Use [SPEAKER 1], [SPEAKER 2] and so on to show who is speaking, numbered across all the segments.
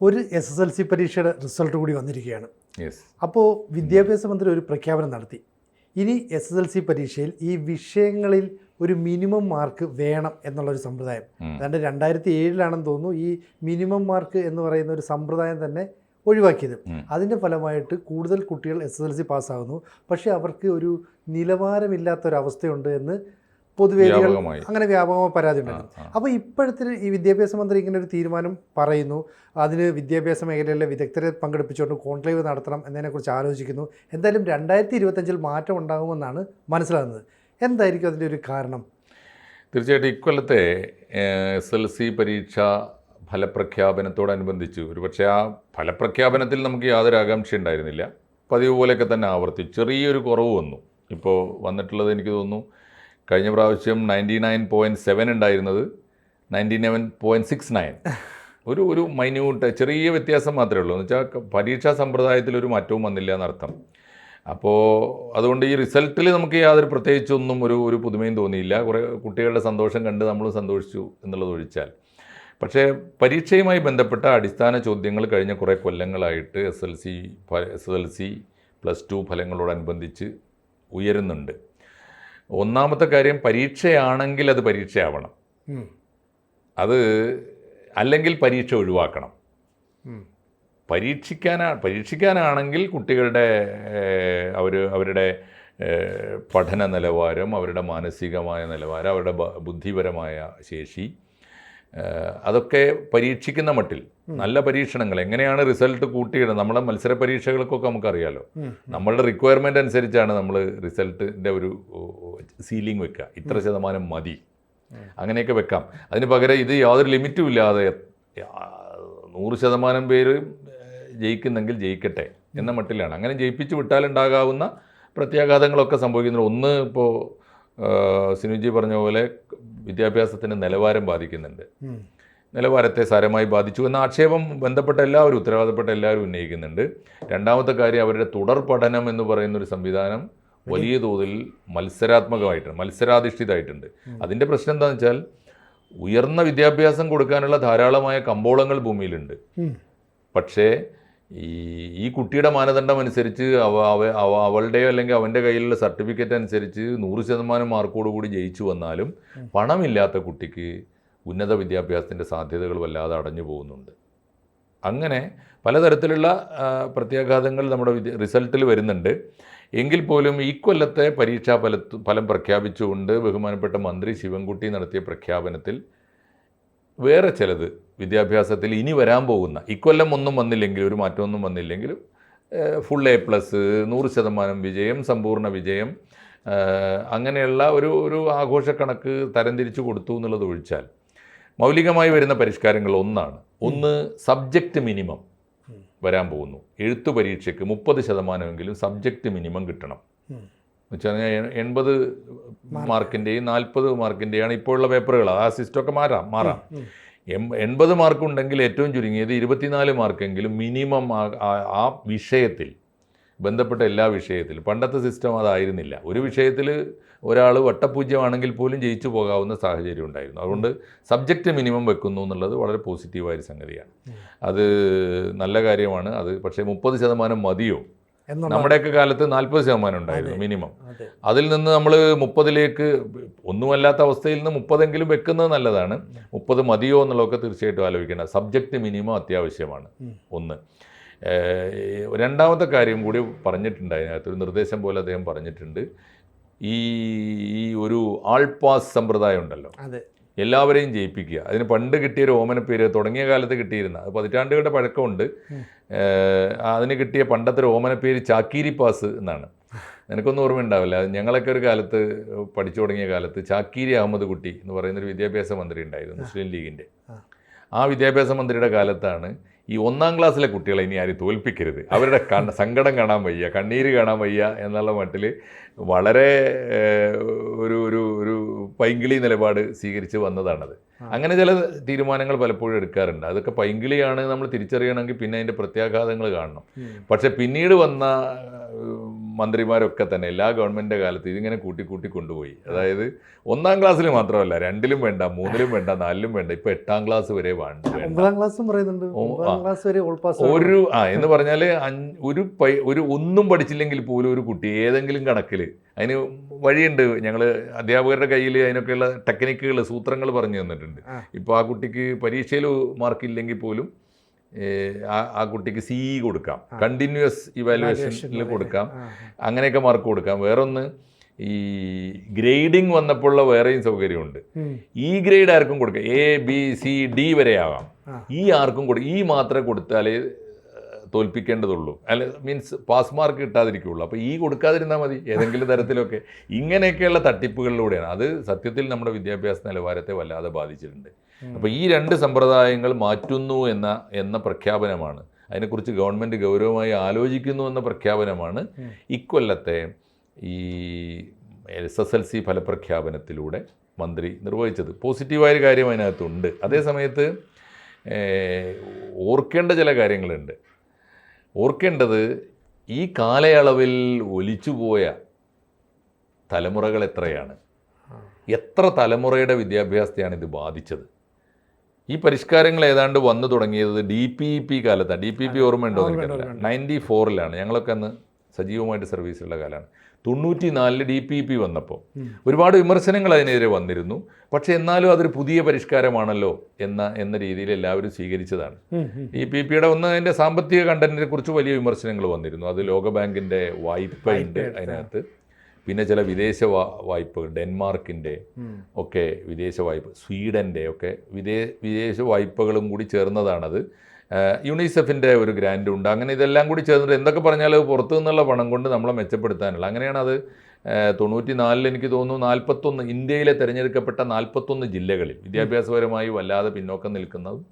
[SPEAKER 1] ഒരു S S L C പരീക്ഷയുടെ result കൂടി വന്നിരിക്കുകയാണ്. അപ്പോൾ വിദ്യാഭ്യാസ മന്ത്രി ഒരു പ്രഖ്യാപനം നടത്തി. ഇനി എസ് എസ് എൽ സി പരീക്ഷയിൽ ഈ വിഷയങ്ങളിൽ ഒരു മിനിമം മാർക്ക് വേണം എന്നുള്ളൊരു സമ്പ്രദായം. അതാണ്ട് രണ്ടായിരത്തി ഏഴിലാണെന്ന് തോന്നുന്നു ഈ മിനിമം മാർക്ക് എന്ന് പറയുന്ന ഒരു സമ്പ്രദായം തന്നെ ഒഴിവാക്കിയത്. അതിന്റെ ഫലമായിട്ട് കൂടുതൽ കുട്ടികൾ എസ് എസ് എൽ സി പാസ്സാകുന്നു പക്ഷേ അവർക്ക് ഒരു നിലവാരമില്ലാത്തൊരവസ്ഥയുണ്ട് എന്ന് പൊതുവേദികൾ. അങ്ങനെ വ്യാപകമായ പരാതി ഉണ്ടായിരുന്നു. അപ്പോൾ ഇപ്പോഴത്തെ ഈ വിദ്യാഭ്യാസ മന്ത്രി ഇങ്ങനെ ഒരു തീരുമാനം പറയുന്നു. അതിന് വിദ്യാഭ്യാസ മേഖലയിലെ വിദഗ്ധരെ പങ്കെടുപ്പിച്ചുകൊണ്ട് കോൺക്ലേവ് നടത്തണം എന്നതിനെക്കുറിച്ച് ആലോചിക്കുന്നു. എന്തായാലും രണ്ടായിരത്തി ഇരുപത്തഞ്ചിൽ മാറ്റം ഉണ്ടാകുമെന്നാണ് മനസ്സിലാകുന്നത്. എന്തായിരിക്കും അതിന്റെ ഒരു കാരണം?
[SPEAKER 2] തീർച്ചയായിട്ടും ഇക്കൊല്ലത്തെ എസ് എൽ സി പരീക്ഷ ഫലപ്രഖ്യാപനത്തോടനുബന്ധിച്ച് ഒരുപക്ഷെ ആ ഫലപ്രഖ്യാപനത്തിൽ നമുക്ക് യാതൊരു ആകാംക്ഷ ഉണ്ടായിരുന്നില്ല. പതിവ് പോലെയൊക്കെ തന്നെ ആവർത്തി. ചെറിയൊരു കുറവ് വന്നു. ഇപ്പോൾ വന്നിട്ടുള്ളത് എനിക്ക് തോന്നുന്നു കഴിഞ്ഞ പ്രാവശ്യം നയന്റി നയൻ പോയിന്റ് സെവൻ ഉണ്ടായിരുന്നത് ninety nine point six nine. ഒരു ഒരു മൈന്യൂട്ട് ചെറിയ വ്യത്യാസം മാത്രമേ ഉള്ളൂ. എന്ന് വെച്ചാൽ പരീക്ഷാ സമ്പ്രദായത്തിൽ ഒരു മാറ്റവും വന്നില്ല എന്നർത്ഥം. അപ്പോൾ അതുകൊണ്ട് ഈ റിസൾട്ടിൽ നമുക്ക് യാതൊരു പ്രത്യേകിച്ചൊന്നും ഒരു ഒരു പുതുമയും തോന്നിയില്ല. കുറേ കുട്ടികളുടെ സന്തോഷം കണ്ട് നമ്മൾ സന്തോഷിച്ചു എന്നുള്ളത് ഒഴിച്ചാൽ. പക്ഷേ പരീക്ഷയുമായി ബന്ധപ്പെട്ട അടിസ്ഥാന ചോദ്യങ്ങൾ കഴിഞ്ഞ കുറേ കൊല്ലങ്ങളായിട്ട് S L C S L C plus two ഫലങ്ങളോടനുബന്ധിച്ച് ഉയരുന്നുണ്ട്. ഒന്നാമത്തെ കാര്യം പരീക്ഷയാണെങ്കിൽ അത് പരീക്ഷയാവണം. അത് അല്ലെങ്കിൽ പരീക്ഷ ഒഴിവാക്കണം. പരീക്ഷിക്കാനാ പരീക്ഷിക്കാനാണെങ്കിൽ കുട്ടികളുടെ അവർ അവരുടെ പഠന നിലവാരം അവരുടെ മാനസികമായ നിലവാരം അവരുടെ ബുദ്ധിപരമായ ശേഷി അതൊക്കെ പരീക്ഷിക്കുന്ന മട്ടിൽ. നല്ല പരീക്ഷണങ്ങൾ. എങ്ങനെയാണ് റിസൾട്ട് കൂട്ടിയിടുന്നത്? നമ്മളെ മത്സര പരീക്ഷകൾക്കൊക്കെ നമുക്കറിയാലോ. നമ്മളുടെ റിക്വയർമെന്റ് അനുസരിച്ചാണ് നമ്മൾ റിസൾട്ടിന്റെ ഒരു സീലിംഗ് വെക്കുക ഇത്ര ശതമാനം മതി. അങ്ങനെയൊക്കെ വെക്കാം. അതിന് പകരം ഇത് യാതൊരു ലിമിറ്റും ഇല്ലാതെ നൂറ് ശതമാനം പേര് ജയിക്കുന്നെങ്കിൽ ജയിക്കട്ടെ എന്ന മട്ടിലാണ്. അങ്ങനെ ജയിപ്പിച്ച് വിട്ടാലുണ്ടാകാവുന്ന പ്രത്യാഘാതങ്ങളൊക്കെ സംഭവിക്കുന്നുണ്ട്. ഒന്ന് ഇപ്പോൾ സിനുജി പറഞ്ഞ പോലെ വിദ്യാഭ്യാസത്തിന് നിലവാരം ബാധിക്കുന്നുണ്ട്. നിലവാരത്തെ സാരമായി ബാധിച്ചു എന്ന ആക്ഷേപം ബന്ധപ്പെട്ട എല്ലാവരും ഉത്തരവാദപ്പെട്ട എല്ലാവരും ഉന്നയിക്കുന്നുണ്ട്. രണ്ടാമത്തെ കാര്യം അവരുടെ തുടർ പഠനം എന്ന് പറയുന്ന ഒരു സംവിധാനം വലിയ തോതിൽ മത്സരാത്മകമായിട്ടുണ്ട് മത്സരാധിഷ്ഠിതമായിട്ടുണ്ട്. അതിന്റെ പ്രശ്നം എന്താണെന്ന് വെച്ചാൽ ഉയർന്ന വിദ്യാഭ്യാസം കൊടുക്കാനുള്ള ധാരാളമായ കമ്പോളങ്ങൾ ഭൂമിയിലുണ്ട്. പക്ഷേ ഈ ഈ കുട്ടിയുടെ മാനദണ്ഡം അനുസരിച്ച് അവ- അവളുടെയോ അല്ലെങ്കിൽ അവന്റെ കയ്യിലുള്ള സർട്ടിഫിക്കറ്റ് അനുസരിച്ച് നൂറ് ശതമാനം മാർക്കോടുകൂടി ജയിച്ചു വന്നാലും പണമില്ലാത്ത കുട്ടിക്ക് ഉന്നത വിദ്യാഭ്യാസത്തിന്റെ സാധ്യതകൾ വല്ലാതെ അടഞ്ഞു പോകുന്നുണ്ട്. അങ്ങനെ പലതരത്തിലുള്ള പ്രത്യാഘാതങ്ങൾ നമ്മുടെ റിസൾട്ടിൽ വരുന്നുണ്ട്. എങ്കിൽ പോലും ഈ കൊല്ലത്തെ പരീക്ഷാ ഫലത്ത് ഫലം പ്രഖ്യാപിച്ചുകൊണ്ട് ബഹുമാനപ്പെട്ട മന്ത്രി ശിവൻകുട്ടി നടത്തിയ പ്രഖ്യാപനത്തിൽ വേറെ ചിലത് വിദ്യാഭ്യാസത്തിൽ ഇനി വരാൻ പോകുന്ന ഇക്കൊല്ലം ഒന്നും വന്നില്ലെങ്കിൽ ഒരു മാറ്റമൊന്നും വന്നില്ലെങ്കിലും ഫുൾ എ പ്ലസ് നൂറ് ശതമാനം വിജയം സമ്പൂർണ വിജയം അങ്ങനെയുള്ള ഒരു ഒരു ആഘോഷക്കണക്ക് തരംതിരിച്ചു കൊടുത്തു എന്നുള്ളത് ഒഴിച്ചാൽ മൗലികമായി വരുന്ന പരിഷ്കാരങ്ങൾ ഒന്നാണ്. ഒന്ന് സബ്ജക്റ്റ് മിനിമം വരാൻ പോകുന്നു. എഴുത്തു പരീക്ഷയ്ക്ക് മുപ്പത് ശതമാനമെങ്കിലും സബ്ജക്റ്റ് മിനിമം കിട്ടണം. വെച്ചാൽ എൺപത് മാർക്കിന്റെയും നാൽപ്പത് മാർക്കിന്റെയാണ് ഇപ്പോഴുള്ള പേപ്പറുകൾ. ആ സിസ്റ്റമൊക്കെ മാറാം മാറാം. എം എൺപത് മാർക്കുണ്ടെങ്കിൽ ഏറ്റവും ചുരുങ്ങിയത് ഇരുപത്തിനാല് മാർക്കെങ്കിലും മിനിമം ആ വിഷയത്തിൽ ബന്ധപ്പെട്ട എല്ലാ വിഷയത്തിലും. പണ്ടത്തെ സിസ്റ്റം അതായിരുന്നില്ല. ഒരു വിഷയത്തിൽ ഒരാൾ വട്ടപൂജ്യമാണെങ്കിൽ പോലും ജയിച്ചു പോകാവുന്ന സാഹചര്യം ഉണ്ടായിരുന്നു. അതുകൊണ്ട് സബ്ജക്റ്റ് മിനിമം വെക്കുന്നു എന്നുള്ളത് വളരെ പോസിറ്റീവായ സംഗതിയാണ്. അത് നല്ല കാര്യമാണ്. അത് പക്ഷേ മുപ്പത് ശതമാനം മതിയോ? നമ്മുടെയൊക്കെ കാലത്ത് നാൽപ്പത് ശതമാനം ഉണ്ടായിരുന്നു മിനിമം അതിൽ നിന്ന് നമ്മൾ മുപ്പതിലേക്ക് ഒന്നുമല്ലാത്ത അവസ്ഥയിൽ നിന്ന് മുപ്പതെങ്കിലും വെക്കുന്നത് നല്ലതാണ്. മുപ്പത് മതിയോ എന്നുള്ളതൊക്കെ തീർച്ചയായിട്ടും ആലോചിക്കേണ്ട. സബ്ജക്റ്റ് മിനിമം അത്യാവശ്യമാണ്. ഒന്ന്. രണ്ടാമത്തെ കാര്യം കൂടി പറഞ്ഞിട്ടുണ്ട് അതിനകത്ത് ഒരു നിർദ്ദേശം പോലെ അദ്ദേഹം പറഞ്ഞിട്ടുണ്ട്. ഈ ഈ ഒരു ആൾപാസ് സമ്പ്രദായം ഉണ്ടല്ലോ.
[SPEAKER 1] അതെ.
[SPEAKER 2] എല്ലാവരെയും ജയിപ്പിക്കുക. അതിന് പണ്ട് കിട്ടിയ ഒരു ഓമന പേര് തുടങ്ങിയ കാലത്ത് കിട്ടിയിരുന്ന അത് പതിറ്റാണ്ടുകളുടെ പഴക്കമുണ്ട്. അതിന് കിട്ടിയ പണ്ടത്തെ ഒരു ഓമന പേര് ചാക്കീരി പാസ് എന്നാണ്. നിനക്കൊന്നും ഓർമ്മയുണ്ടാവില്ല. ഉണ്ടാവില്ല ഞങ്ങളൊക്കെ ഒരു കാലത്ത് പഠിച്ചു തുടങ്ങിയ കാലത്ത് ചാക്കീരി അഹമ്മദ് കുട്ടി എന്ന് പറയുന്ന ഒരു വിദ്യാഭ്യാസ മന്ത്രി ഉണ്ടായിരുന്നു മുസ്ലിം ലീഗിന്റെ.
[SPEAKER 1] ആ
[SPEAKER 2] വിദ്യാഭ്യാസ മന്ത്രിയുടെ കാലത്താണ് ഈ ഒന്നാം ക്ലാസ്സിലെ കുട്ടികളെ ഇനി ആരും തോൽപ്പിക്കരുത്. അവരുടെ കണ് സങ്കടം കാണാൻ വയ്യ കണ്ണീര് കാണാൻ വയ്യ എന്നുള്ള മട്ടിൽ വളരെ ഒരു ഒരു ഒരു പൈങ്കിളി നിലപാട് സ്വീകരിച്ച് വന്നതാണത്. അങ്ങനെ ചില തീരുമാനങ്ങൾ പലപ്പോഴും എടുക്കാറുണ്ട്. അതൊക്കെ പൈങ്കിളിയാണ് നമ്മൾ തിരിച്ചറിയണമെങ്കിൽ പിന്നെ അതിന്റെ പ്രത്യാഘാതങ്ങൾ കാണണം. പക്ഷേ പിന്നീട് വന്ന മന്ത്രിമാരൊക്കെ തന്നെ എല്ലാ ഗവൺമെന്റിന്റെ കാലത്ത് ഇതിങ്ങനെ കൂട്ടി കൂട്ടി കൊണ്ടുപോയി. അതായത് ഒന്നാം ക്ലാസ്സിൽ മാത്രമല്ല രണ്ടിലും വേണ്ട മൂന്നിലും വേണ്ട നാലിലും വേണ്ട ഇപ്പം എട്ടാം ക്ലാസ് വരെ വേണ്ട.
[SPEAKER 1] ഒമ്പതാം ക്ലാസ്സും പറയുന്നുണ്ട്. ഒമ്പതാം ക്ലാസ് വരെ ഓൾ പാസ്
[SPEAKER 2] ഒരു ആ എന്ന് പറഞ്ഞാൽ ഒരു പൈ ഒരു ഒന്നും പഠിച്ചില്ലെങ്കിൽ പോലും ഒരു കുട്ടി ഏതെങ്കിലും കണക്കിൽ അതിന് വഴിയുണ്ട്. ഞങ്ങൾ അധ്യാപകരുടെ കയ്യിൽ അതിനൊക്കെയുള്ള ടെക്നിക്കുകൾ സൂത്രങ്ങൾ പറഞ്ഞു തന്നിട്ടുണ്ട്. ഇപ്പോൾ ആ കുട്ടിക്ക് പരീക്ഷയിൽ മാർക്കില്ലെങ്കിൽ പോലും ആ കുട്ടിക്ക് സി കൊടുക്കാം. കണ്ടിന്യൂസ് ഇവാലുവേഷനിൽ കൊടുക്കാം. അങ്ങനെയൊക്കെ മാർക്ക് കൊടുക്കാം. വേറൊന്ന് ഈ ഗ്രേഡിംഗ് വന്നപ്പോഴുള്ള വേറെയും സൗകര്യമുണ്ട്. ഈ ഗ്രേഡ് ആർക്കും കൊടുക്കാം. എ ബി സി ഡി വരെ ആകാം ഈ ആർക്കും കൊടുക്കും ഈ മാത്രമേ കൊടുത്താലേ തോൽപ്പിക്കേണ്ടതുള്ളൂ. അല്ല മീൻസ് പാസ് മാർക്ക് കിട്ടാതിരിക്കുള്ളൂ. അപ്പോൾ ഈ കൊടുക്കാതിരുന്നാൽ മതി ഏതെങ്കിലും തരത്തിലൊക്കെ. ഇങ്ങനെയൊക്കെയുള്ള തട്ടിപ്പുകളിലൂടെയാണ്. അത് സത്യത്തിൽ നമ്മുടെ വിദ്യാഭ്യാസ നിലവാരത്തെ വല്ലാതെ ബാധിച്ചിട്ടുണ്ട്. അപ്പോൾ ഈ രണ്ട് സമ്പ്രദായങ്ങൾ മാറ്റുന്നു എന്ന എന്ന പ്രഖ്യാപനമാണ്. അതിനെക്കുറിച്ച് ഗവൺമെന്റ് ഗൗരവമായി ആലോചിക്കുന്നു എന്ന പ്രഖ്യാപനമാണ്. ഇക്കൊല്ലത്തെ ഈ എസ് എസ് എൽ സി ഫലപ്രഖ്യാപനത്തിലൂടെ മന്ത്രി നിർവഹിച്ചത്. പോസിറ്റീവായൊരു കാര്യം അതിനകത്തുണ്ട്. അതേസമയത്ത് ഓർക്കേണ്ട ചില കാര്യങ്ങളുണ്ട്. ഓർക്കേണ്ടത് ഈ കാലയളവിൽ ഒലിച്ചുപോയ തലമുറകൾ എത്രയാണ് എത്ര തലമുറയുടെ വിദ്യാഭ്യാസത്തെയാണ് ഇത് ബാധിച്ചത്? ഈ പരിഷ്കാരങ്ങൾ ഏതാണ്ട് വന്നു തുടങ്ങിയത് ഡി പി പി കാലത്താണ്. ഡി പി പി ഓർമ്മയുണ്ടോ എനിക്കറിയില്ല. നയന്റി ഫോറിലാണ് ഞങ്ങളൊക്കെ അന്ന് സജീവമായിട്ട് സർവീസിലുള്ള കാലമാണ്. തൊണ്ണൂറ്റി നാലിൽ ഡി പി പി വന്നപ്പോൾ ഒരുപാട് വിമർശനങ്ങൾ അതിനെതിരെ വന്നിരുന്നു. പക്ഷേ എന്നാലും അതൊരു പുതിയ പരിഷ്കാരമാണല്ലോ എന്ന എന്ന രീതിയിൽ എല്ലാവരും സ്വീകരിച്ചതാണ്. ഈ പി പിയുടെ ഒന്ന് അതിന്റെ സാമ്പത്തിക കണ്ടന്റിനെ കുറിച്ച് വലിയ വിമർശനങ്ങൾ വന്നിരുന്നു. അത് ലോകബാങ്കിന്റെ വായ്പയുണ്ട്
[SPEAKER 1] വായ്പ,
[SPEAKER 2] അതിനകത്ത്. പിന്നെ ചില വിദേശ വാ- വായ്പകൾ ഡെൻമാർക്കിന്റെ ഒക്കെ വിദേശ വായ്പ സ്വീഡന്റെ ഒക്കെ വിദേ വിദേശ വായ്പകളും കൂടി ചേർന്നതാണത്. യുണിസെഫിന്റെ ഒരു ഗ്രാൻഡ് ഉണ്ട്. അങ്ങനെ ഇതെല്ലാം കൂടി ചേർന്നിട്ട് എന്തൊക്കെ പറഞ്ഞാലും പുറത്തു നിന്നുള്ള പണം കൊണ്ട് നമ്മളെ മെച്ചപ്പെടുത്താനുള്ള. അങ്ങനെയാണ് അത് തൊണ്ണൂറ്റി നാലിൽ എനിക്ക് തോന്നുന്നു നാൽപ്പത്തൊന്ന് ഇന്ത്യയിലെ തിരഞ്ഞെടുക്കപ്പെട്ട നാൽപ്പത്തൊന്ന് ജില്ലകളിൽ വിദ്യാഭ്യാസപരമായി വല്ലാതെ പിന്നോക്കം നിൽക്കുന്നതും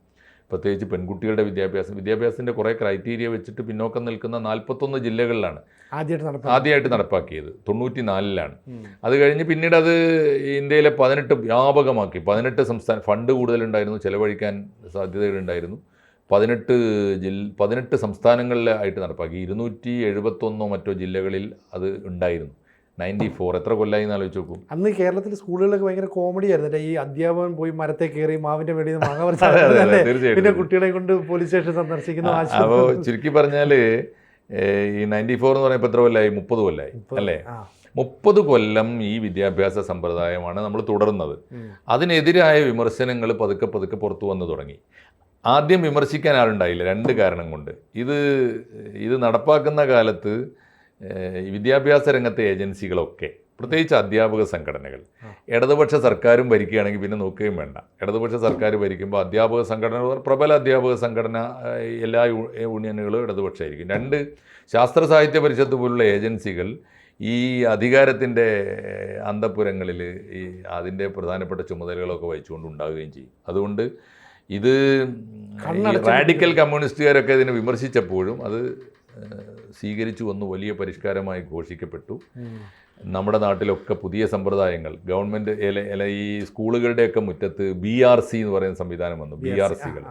[SPEAKER 2] പ്രത്യേകിച്ച് പെൺകുട്ടികളുടെ വിദ്യാഭ്യാസം വിദ്യാഭ്യാസത്തിന്റെ കുറേ ക്രൈറ്റീരിയ വെച്ചിട്ട് പിന്നോക്കം നിൽക്കുന്ന നാൽപ്പത്തൊന്ന് ജില്ലകളിലാണ്
[SPEAKER 1] ആദ്യമായിട്ട് നടപ്പാക്കി.
[SPEAKER 2] ആദ്യമായിട്ട് നടപ്പാക്കിയത്. തൊണ്ണൂറ്റി നാലിലാണ് അത് കഴിഞ്ഞ് പിന്നീട് അത് ഇന്ത്യയിലെ പതിനെട്ട് വ്യാപകമാക്കി. പതിനെട്ട് സംസ്ഥാന ഫണ്ട് കൂടുതലുണ്ടായിരുന്നു ചിലവഴിക്കാൻ സാധ്യതകളുണ്ടായിരുന്നു. പതിനെട്ട് ജില്ല പതിനെട്ട് സംസ്ഥാനങ്ങളിലായിട്ട് നടപ്പാക്കി. ഇരുന്നൂറ്റി എഴുപത്തൊന്നോ മറ്റോ ജില്ലകളിൽ അത് ഉണ്ടായിരുന്നു. നയന്റി ഫോർ എത്ര കൊല്ലായി എന്ന് ആലോചിച്ച് നോക്കും.
[SPEAKER 1] അന്ന് കേരളത്തിൽ സ്കൂളുകളൊക്കെ ഭയങ്കര കോമഡി ആയിരുന്നു. അല്ലെ ഈ അധ്യാപകൻ പോയി മരത്തെ കയറി മാവിന്റെ വേണ്ടി മാങ്ങ. പിന്നെ കുട്ടികളെ കൊണ്ട് പോലീസ് സ്റ്റേഷൻ സന്ദർശിക്കുന്ന
[SPEAKER 2] അപ്പോൾ ചുരുക്കി പറഞ്ഞാൽ ഈ നയന്റി ഫോർ എന്ന് പറയുമ്പോൾ എത്ര കൊല്ലായി? മുപ്പത് കൊല്ലായി അല്ലേ. മുപ്പത് കൊല്ലം ഈ വിദ്യാഭ്യാസ സമ്പ്രദായമാണ് നമ്മൾ തുടർന്നത്. അതിനെതിരായ വിമർശനങ്ങൾ പതുക്കെ പതുക്കെ പുറത്തു വന്നു തുടങ്ങി. ആദ്യം വിമർശിക്കാൻ ആളുണ്ടായില്ല രണ്ട് കാരണം കൊണ്ട്. ഇത് ഇത് നടപ്പാക്കുന്ന കാലത്ത് വിദ്യാഭ്യാസ രംഗത്തെ ഏജൻസികളൊക്കെ പ്രത്യേകിച്ച് അധ്യാപക സംഘടനകൾ. ഇടതുപക്ഷ സർക്കാരും ഭരിക്കുകയാണെങ്കിൽ പിന്നെ നോക്കുകയും വേണ്ട. ഇടതുപക്ഷ സർക്കാർ ഭരിക്കുമ്പോൾ അധ്യാപക സംഘടന പ്രബല അധ്യാപക സംഘടന എല്ലാ യൂണിയനുകളും ഇടതുപക്ഷമായിരിക്കും. രണ്ട് ശാസ്ത്ര സാഹിത്യ പരിഷത്ത് പോലുള്ള ഏജൻസികൾ ഈ അധികാരത്തിന്റെ അന്തപുരങ്ങളിൽ ഈ അതിന്റെ പ്രധാനപ്പെട്ട ചുമതലകളൊക്കെ വഹിച്ചുകൊണ്ട് ഉണ്ടാവുകയും ചെയ്യും. അതുകൊണ്ട് ഇത് റാഡിക്കൽ കമ്മ്യൂണിസ്റ്റുകാരൊക്കെ ഇതിനെ വിമർശിച്ചപ്പോഴും അത് സ്വീകരിച്ചു വന്നു വലിയ പരിഷ്കാരമായി ഘോഷിക്കപ്പെട്ടു. നമ്മുടെ നാട്ടിലൊക്കെ പുതിയ സമ്പ്രദായങ്ങൾ ഗവൺമെന്റ് അല്ല ഈ സ്കൂളുകളുടെയൊക്കെ മുറ്റത്ത് ബി ആർ സി എന്ന് പറയുന്ന സംവിധാനം വന്നു ബി ആർ സികൾ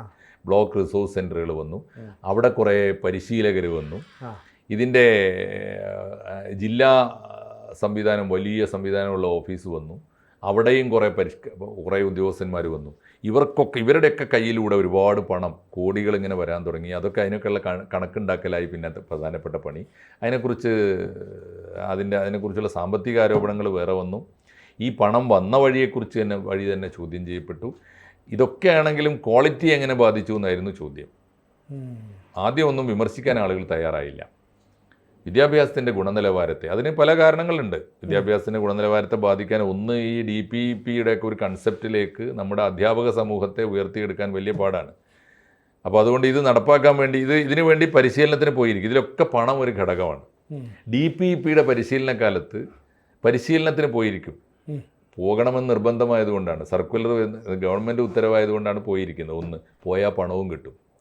[SPEAKER 2] ബ്ലോക്ക് റിസോഴ്സ് സെന്ററുകൾ വന്നു. അവിടെ കുറേ പരിശീലകർ വന്നു. ഇതിന്റെ ജില്ലാ സംവിധാനം വലിയ സംവിധാനമുള്ള ഓഫീസ് വന്നു. അവിടെയും കുറേ പരിഷ്ക കുറേ ഉദ്യോഗസ്ഥന്മാർ വന്നു. ഇവർക്കൊക്കെ ഇവരുടെയൊക്കെ കയ്യിലൂടെ ഒരുപാട് പണം കോടികൾ ഇങ്ങനെ വരാൻ തുടങ്ങി. അതൊക്കെ അതിനൊക്കെയുള്ള കണ- കണക്കുണ്ടാക്കലായി പിന്നെ പ്രധാനപ്പെട്ട പണി. അതിനെക്കുറിച്ച് അതിന്റെ അതിനെക്കുറിച്ചുള്ള സാമ്പത്തിക ആരോപണങ്ങൾ വേറെ വന്നു. ഈ പണം വന്ന വഴിയെക്കുറിച്ച് തന്നെ വഴി തന്നെ ചോദ്യം ചെയ്യപ്പെട്ടു. ഇതൊക്കെയാണെങ്കിലും ക്വാളിറ്റി എങ്ങനെ ബാധിച്ചു എന്നായിരുന്നു ചോദ്യം. ആദ്യമൊന്നും വിമർശിക്കാൻ ആളുകൾ തയ്യാറായില്ല. വിദ്യാഭ്യാസത്തിന്റെ ഗുണനിലവാരത്തെ. അതിന് പല കാരണങ്ങളുണ്ട്. വിദ്യാഭ്യാസത്തിന്റെ ഗുണനിലവാരത്തെ ബാധിക്കാൻ ഒന്ന് ഈ ഡി പി പിയുടെ ഒക്കെ ഒരു കൺസെപ്റ്റിലേക്ക് നമ്മുടെ അധ്യാപക സമൂഹത്തെ ഉയർത്തിയെടുക്കാൻ വലിയ പാടാണ്. അപ്പോൾ അതുകൊണ്ട് ഇത് നടപ്പാക്കാൻ വേണ്ടി ഇത് ഇതിനു വേണ്ടി പരിശീലനത്തിന് പോയിരിക്കും. ഇതിലൊക്കെ പണം ഒരു ഘടകമാണ്. ഡി പി പിയുടെ പരിശീലന കാലത്ത് പരിശീലനത്തിന് പോയിരിക്കും. പോകണമെന്ന് നിർബന്ധമായതുകൊണ്ടാണ്. സർക്കുലർ ഗവൺമെന്റ് ഉത്തരവായതുകൊണ്ടാണ് പോയിരിക്കുന്നത്. ഒന്ന് പോയാൽ പണവും കിട്ടും.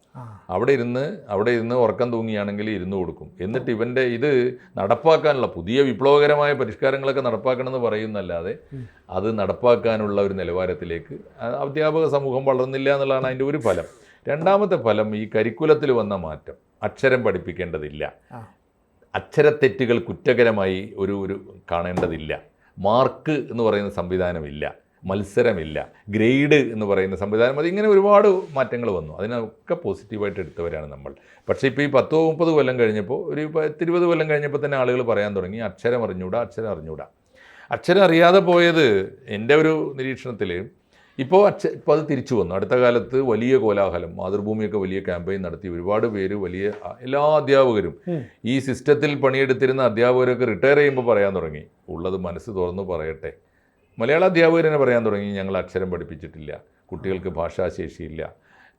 [SPEAKER 2] അവിടെ ഇരുന്ന് അവിടെ ഇരുന്ന് ഉറക്കം തൂങ്ങിയാണെങ്കിൽ ഇരുന്ന് കൊടുക്കും. എന്നിട്ട് ഇവന്റെ ഇത് നടപ്പാക്കാനുള്ള പുതിയ വിപ്ലവകരമായ പരിഷ്കാരങ്ങളൊക്കെ നടപ്പാക്കണമെന്ന് പറയുന്നല്ലാതെ അത് നടപ്പാക്കാനുള്ള ഒരു നിലവാരത്തിലേക്ക് അധ്യാപക സമൂഹം വളർന്നില്ല എന്നുള്ളതാണ് അതിന്റെ ഒരു ഫലം. രണ്ടാമത്തെ ഫലം ഈ കരിക്കുലത്തിൽ വന്ന മാറ്റം. അക്ഷരം പഠിപ്പിക്കേണ്ടതില്ല. അക്ഷരത്തെറ്റുകൾ കുറ്റകരമായി ഒരു ഒരു കാണേണ്ടതില്ല. മാർക്ക് എന്ന് പറയുന്ന സംവിധാനമില്ല. മത്സരമില്ല. ഗ്രേഡ് എന്ന് പറയുന്ന സംവിധാനം അത് ഇങ്ങനെ ഒരുപാട് മാറ്റങ്ങൾ വന്നു. അതിനൊക്കെ പോസിറ്റീവായിട്ട് എടുത്തവരാണ് നമ്മൾ. പക്ഷേ ഇപ്പോൾ ഈ പത്തോ മുപ്പത് കൊല്ലം കഴിഞ്ഞപ്പോൾ ഒരു പത്തിരുപത് കൊല്ലം കഴിഞ്ഞപ്പോൾ തന്നെ ആളുകൾ പറയാൻ തുടങ്ങി അക്ഷരം അറിഞ്ഞൂടാ അക്ഷരം അറിഞ്ഞൂടാ അക്ഷരം അറിയാതെ പോയത് എന്റെ ഒരു നിരീക്ഷണത്തിൽ ഇപ്പോൾ അച്ഛ ഇപ്പോൾ അത് തിരിച്ചു വന്നു. അടുത്ത കാലത്ത് വലിയ കോലാഹലം മാതൃഭൂമിയൊക്കെ വലിയ ക്യാമ്പയിൻ നടത്തി ഒരുപാട് പേര് വലിയ എല്ലാ അധ്യാപകരും ഈ സിസ്റ്റത്തിൽ പണിയെടുത്തിരുന്ന അധ്യാപകരൊക്കെ റിട്ടയർ ചെയ്യുമ്പോൾ പറയാൻ തുടങ്ങി. ഉള്ളത് മനസ്സ് തുറന്ന് പറയട്ടെ. മലയാള അധ്യാപകർ തന്നെ പറയാൻ തുടങ്ങി ഞങ്ങൾ അക്ഷരം പഠിപ്പിച്ചിട്ടില്ല കുട്ടികൾക്ക് ഭാഷാശേഷിയില്ല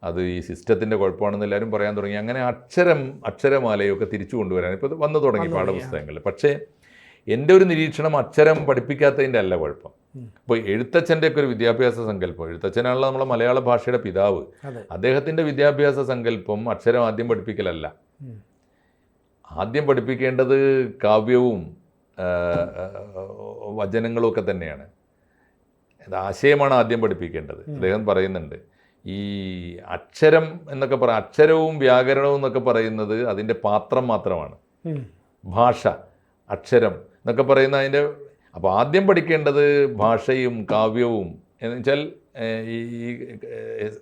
[SPEAKER 2] അത് ഈ സിസ്റ്റത്തിന്റെ കുഴപ്പമാണെന്ന് എല്ലാവരും പറയാൻ തുടങ്ങി. അങ്ങനെ അക്ഷരം അക്ഷരമാലയൊക്കെ തിരിച്ചു കൊണ്ടുവരാൻ ഇപ്പോൾ വന്നു തുടങ്ങി പാഠപുസ്തകങ്ങളിൽ. പക്ഷേ എന്റെ ഒരു നിരീക്ഷണം അക്ഷരം പഠിപ്പിക്കാത്തതിന്റെ അല്ല കുഴപ്പം. ഇപ്പോൾ എഴുത്തച്ഛന്റെ ഒക്കെ ഒരു വിദ്യാഭ്യാസ സങ്കല്പം. എഴുത്തച്ഛനാണല്ലോ നമ്മളെ മലയാള ഭാഷയുടെ പിതാവ്. അദ്ദേഹത്തിന്റെ വിദ്യാഭ്യാസ സങ്കല്പം അക്ഷരം ആദ്യം പഠിപ്പിക്കലല്ല. ആദ്യം പഠിപ്പിക്കേണ്ടത് കാവ്യവും വചനങ്ങളും ഒക്കെ തന്നെയാണ്. ആശയമാണ് ആദ്യം പഠിപ്പിക്കേണ്ടത്. അദ്ദേഹം പറയുന്നുണ്ട് ഈ അക്ഷരം എന്നൊക്കെ പറ അക്ഷരവും വ്യാകരണവും എന്നൊക്കെ പറയുന്നത് അതിന്റെ പാത്രം മാത്രമാണ്. ഭാഷ അക്ഷരം എന്നൊക്കെ പറയുന്ന അതിന്റെ അപ്പോൾ ആദ്യം പഠിക്കേണ്ടത് ഭാഷയും കാവ്യവും എന്ന് വെച്ചാൽ ഈ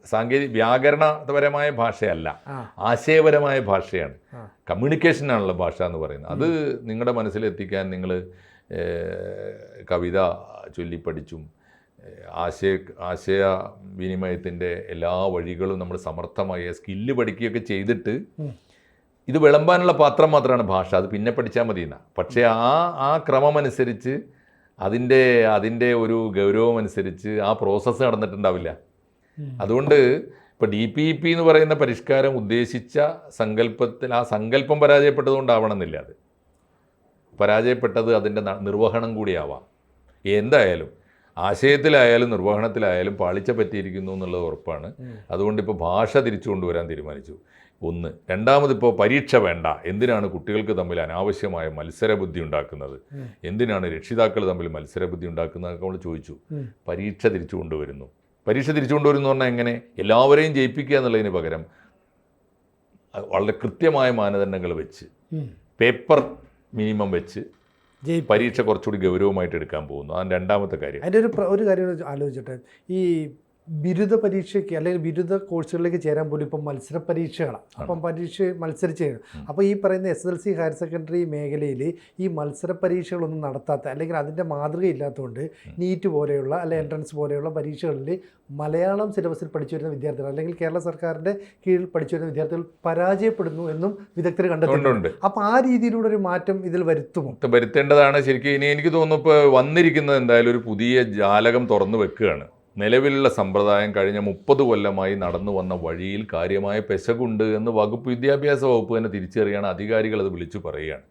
[SPEAKER 2] സാങ്കേതിക വ്യാകരണപരമായ ഭാഷയല്ല. ആശയപരമായ ഭാഷയാണ്.
[SPEAKER 1] കമ്മ്യൂണിക്കേഷനാണുള്ള
[SPEAKER 2] കമ്മ്യൂണിക്കേഷനാണല്ലോ ഭാഷ എന്ന് പറയുന്നത്. അത് നിങ്ങളുടെ മനസ്സിലെത്തിക്കാൻ നിങ്ങൾ കവിത ചൊല്ലിപ്പഠിച്ചും ആശയ ആശയ വിനിമയത്തിന്റെ എല്ലാ വഴികളും നമ്മൾ സമർത്ഥമായ സ്കില്ല് പഠിക്കുകയൊക്കെ ചെയ്തിട്ട് ഇത് വിളമ്പാനുള്ള പാത്രം മാത്രമാണ് ഭാഷ. അത് പിന്നെ പഠിച്ചാൽ മതി എന്നാ പക്ഷേ ആ ആ ക്രമം അനുസരിച്ച് അതിന്റെ അതിന്റെ ഒരു ഗൗരവം അനുസരിച്ച് ആ പ്രോസസ്സ് നടന്നിട്ടുണ്ടാവില്ല. അതുകൊണ്ട് ഇപ്പോൾ ഡി പി ഇ പി എന്ന് പറയുന്ന പരിഷ്കാരം ഉദ്ദേശിച്ച സങ്കല്പത്തിൽ ആ സങ്കല്പം പരാജയപ്പെട്ടതുകൊണ്ടാവണമെന്നില്ല അത്. പരാജയപ്പെട്ടത് അതിന്റെ നിർവഹണം കൂടിയാവാം. എന്തായാലും ആശയത്തിലായാലും നിർവഹണത്തിലായാലും പാളിച്ച പറ്റിയിരിക്കുന്നു എന്നുള്ളത് ഉറപ്പാണ്. അതുകൊണ്ട് ഇപ്പോൾ ഭാഷ തിരിച്ചു കൊണ്ടുവരാൻ തീരുമാനിച്ചു. ഒന്ന്. രണ്ടാമതിപ്പോൾ പരീക്ഷ വേണ്ട. എന്തിനാണ് കുട്ടികൾക്ക് തമ്മിൽ അനാവശ്യമായ മത്സരബുദ്ധി ഉണ്ടാക്കുന്നത്? എന്തിനാണ് രക്ഷിതാക്കൾ തമ്മിൽ മത്സരബുദ്ധി ഉണ്ടാക്കുന്നതൊക്കെ നമ്മൾ ചോദിച്ചു. പരീക്ഷ തിരിച്ചു കൊണ്ടുവരുന്നു. പരീക്ഷ തിരിച്ചു കൊണ്ടുവരുന്നു പറഞ്ഞാൽ എങ്ങനെ? എല്ലാവരെയും ജയിപ്പിക്കുക എന്നുള്ളതിന് പകരം വളരെ കൃത്യമായ മാനദണ്ഡങ്ങൾ വെച്ച് പേപ്പർ മിനിമം വെച്ച് പരീക്ഷ കുറച്ചുകൂടി ഗൗരവമായിട്ട് എടുക്കാൻ പോകുന്നു. അതാണ് രണ്ടാമത്തെ കാര്യം.
[SPEAKER 1] അതിന്റെ ഒരു ഒരു കാര്യം ആലോചിച്ചിട്ട്. ഈ ബിരുദ പരീക്ഷയ്ക്ക് അല്ലെങ്കിൽ ബിരുദ കോഴ്സുകളിലേക്ക് ചേരാൻ പോലും ഇപ്പം മത്സര പരീക്ഷകളാണ്. അപ്പം പരീക്ഷ മത്സരിച്ച് അപ്പോൾ ഈ പറയുന്ന S L C higher secondary മേഖലയിൽ ഈ മത്സര പരീക്ഷകളൊന്നും നടത്താത്ത അല്ലെങ്കിൽ അതിന്റെ മാതൃക ഇല്ലാത്തതുകൊണ്ട് നീറ്റ് പോലെയുള്ള അല്ലെ എൻട്രൻസ് പോലെയുള്ള പരീക്ഷകളിൽ മലയാളം സിലബസിൽ പഠിച്ചു വരുന്ന വിദ്യാർത്ഥികൾ അല്ലെങ്കിൽ കേരള സർക്കാരിന്റെ കീഴിൽ പഠിച്ചു വരുന്ന വിദ്യാർത്ഥികൾ പരാജയപ്പെടുന്നു എന്നും വിദഗ്ധർ കണ്ടെത്തുന്നുണ്ട് അപ്പോൾ ആ രീതിയിലൂടെ ഒരു മാറ്റം ഇതിൽ വരുത്തുമോ?
[SPEAKER 2] വരുത്തേണ്ടതാണ്. ശരിക്കും ഇനി എനിക്ക് തോന്നുന്നു ഇപ്പോൾ വന്നിരിക്കുന്നത് എന്തായാലും ഒരു പുതിയ ജാലകം തുറന്നു വെക്കുകയാണ്. നിലവിലുള്ള സമ്പ്രദായം കഴിഞ്ഞ മുപ്പത് കൊല്ലമായി നടന്നു വന്ന വഴിയിൽ കാര്യമായ പെശകുണ്ട് എന്ന് വകുപ്പ് വിദ്യാഭ്യാസ വകുപ്പ് തന്നെ തിരിച്ചറിയാണ്. അധികാരികൾ അത് വിളിച്ചു പറയുകയാണ്.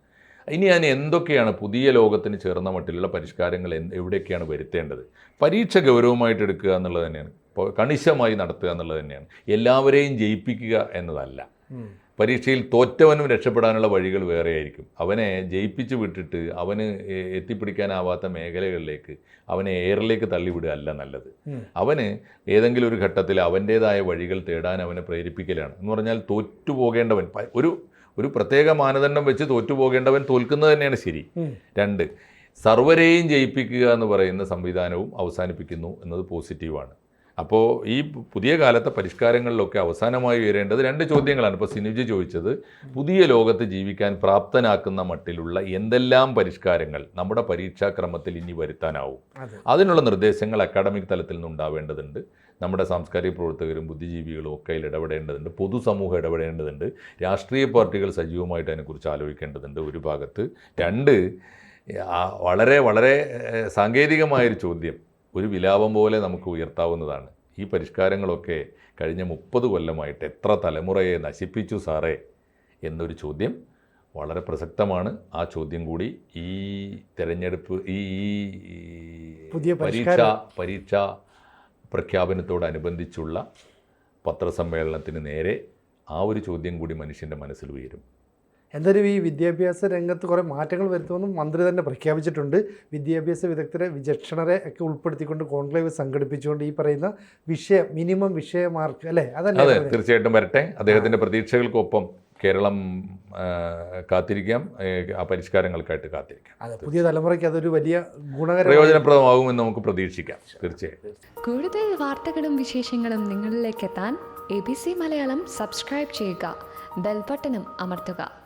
[SPEAKER 2] ഇനി ഞാൻ എന്തൊക്കെയാണ് പുതിയ ലോകത്തിന് ചേർന്ന മട്ടിലുള്ള പരിഷ്കാരങ്ങൾ എവിടെയൊക്കെയാണ് വരുത്തേണ്ടത്? പരീക്ഷ ഗൗരവമായിട്ട് എടുക്കുക എന്നുള്ളത് തന്നെയാണ്. കണിശമായി നടത്തുക എന്നുള്ളത് തന്നെയാണ്. എല്ലാവരെയും ജയിപ്പിക്കുക എന്നതല്ല. പരീക്ഷയിൽ തോറ്റവനും രക്ഷപ്പെടാനുള്ള വഴികൾ വേറെയായിരിക്കും. അവനെ ജയിപ്പിച്ചു വിട്ടിട്ട് അവന് എത്തിപ്പിടിക്കാനാവാത്ത മേഖലകളിലേക്ക് അവനെ എയറിലേക്ക് തള്ളിവിടുക അല്ല നല്ലത്. അവന് ഏതെങ്കിലും ഒരു ഘട്ടത്തിൽ അവന്റേതായ വഴികൾ തേടാൻ അവനെ പ്രേരിപ്പിക്കലാണ്. എന്ന് പറഞ്ഞാൽ തോറ്റുപോകേണ്ടവൻ ഒരു ഒരു പ്രത്യേക മാനദണ്ഡം വെച്ച് തോറ്റുപോകേണ്ടവൻ തോൽക്കുന്നത് തന്നെയാണ് ശരി. രണ്ട് സർവരെയും ജയിപ്പിക്കുക എന്ന് പറയുന്ന സംവിധാനവും അവസാനിപ്പിക്കുന്നു എന്നത് പോസിറ്റീവാണ്. അപ്പോൾ ഈ പുതിയ കാലത്തെ പരിഷ്കാരങ്ങളിലൊക്കെ അവസാനമായി ഉയരേണ്ടത് രണ്ട് ചോദ്യങ്ങളാണ്. ഇപ്പോൾ സിനുജി ചോദിച്ചത് പുതിയ ലോകത്ത് ജീവിക്കാൻ പ്രാപ്തനാക്കുന്ന മട്ടിലുള്ള എന്തെല്ലാം പരിഷ്കാരങ്ങൾ നമ്മുടെ പരീക്ഷാക്രമത്തിൽ ഇനി വരുത്താനാവും? അതിനുള്ള നിർദ്ദേശങ്ങൾ അക്കാഡമിക് തലത്തിൽ നിന്ന് ഉണ്ടാവേണ്ടതുണ്ട്. നമ്മുടെ സാംസ്കാരിക പ്രവർത്തകരും ബുദ്ധിജീവികളും ഒക്കെ അതിൽ ഇടപെടേണ്ടതുണ്ട്. പൊതുസമൂഹം ഇടപെടേണ്ടതുണ്ട്. രാഷ്ട്രീയ പാർട്ടികൾ സജീവമായിട്ട് അതിനെക്കുറിച്ച് ആലോചിക്കേണ്ടതുണ്ട് ഒരു ഭാഗത്ത്. രണ്ട് വളരെ വളരെ സാങ്കേതികമായൊരു ചോദ്യം. ഒരു വിലാപം പോലെ നമുക്ക് ഉയർത്താവുന്നതാണ്. ഈ പരിഷ്കാരങ്ങളൊക്കെ കഴിഞ്ഞ മുപ്പത് കൊല്ലമായിട്ട് എത്ര തലമുറയെ നശിപ്പിച്ചു സാറേ എന്നൊരു ചോദ്യം വളരെ പ്രസക്തമാണ്. ആ ചോദ്യം കൂടി ഈ തെരഞ്ഞെടുപ്പ് ഈ
[SPEAKER 1] പുതിയ
[SPEAKER 2] പരീക്ഷ. പരീക്ഷ പ്രഖ്യാപനത്തോടനുബന്ധിച്ചുള്ള പത്രസമ്മേളനത്തിന് നേരെ ആ ഒരു ചോദ്യം കൂടി മനുഷ്യന്റെ മനസ്സിൽ ഉയരും.
[SPEAKER 1] എന്തായാലും ഈ വിദ്യാഭ്യാസ രംഗത്ത് കുറേ മാറ്റങ്ങൾ വരുത്തുമെന്നും മന്ത്രി തന്നെ പ്രഖ്യാപിച്ചിട്ടുണ്ട്. വിദ്യാഭ്യാസ വിദഗ്ധരെ വിചക്ഷണരെ ഒക്കെ ഉൾപ്പെടുത്തിക്കൊണ്ട് കോൺക്ലേവ് സംഘടിപ്പിച്ചുകൊണ്ട് ഈ പറയുന്ന വിഷയം മിനിമം വിഷയമാർക്ക് അല്ലേ? അതല്ലേ
[SPEAKER 2] അതെ തീർച്ചയായിട്ടും വരട്ടെ. അദ്ദേഹത്തിന്റെ പ്രതീക്ഷകൾക്കൊപ്പം കേരളം കാത്തിരിക്കാം. ആ പരിഷ്കാരങ്ങൾക്കായിട്ട് കാത്തിരിക്കാം.
[SPEAKER 1] അതെ പുതിയ തലമുറയ്ക്ക് അതൊരു വലിയ ഗുണകരമായ
[SPEAKER 2] പ്രയോജനപ്രദമാകുമെന്ന് നമുക്ക് പ്രതീക്ഷിക്കാം. തീർച്ചയായും
[SPEAKER 3] കൂടുതൽ വാർത്തകളും വിശേഷങ്ങളും നിങ്ങളിലേക്ക് എത്താൻ A B C Malayalam subscribe ചെയ്യുക. ബെൽബട്ടനും അമർത്തുക.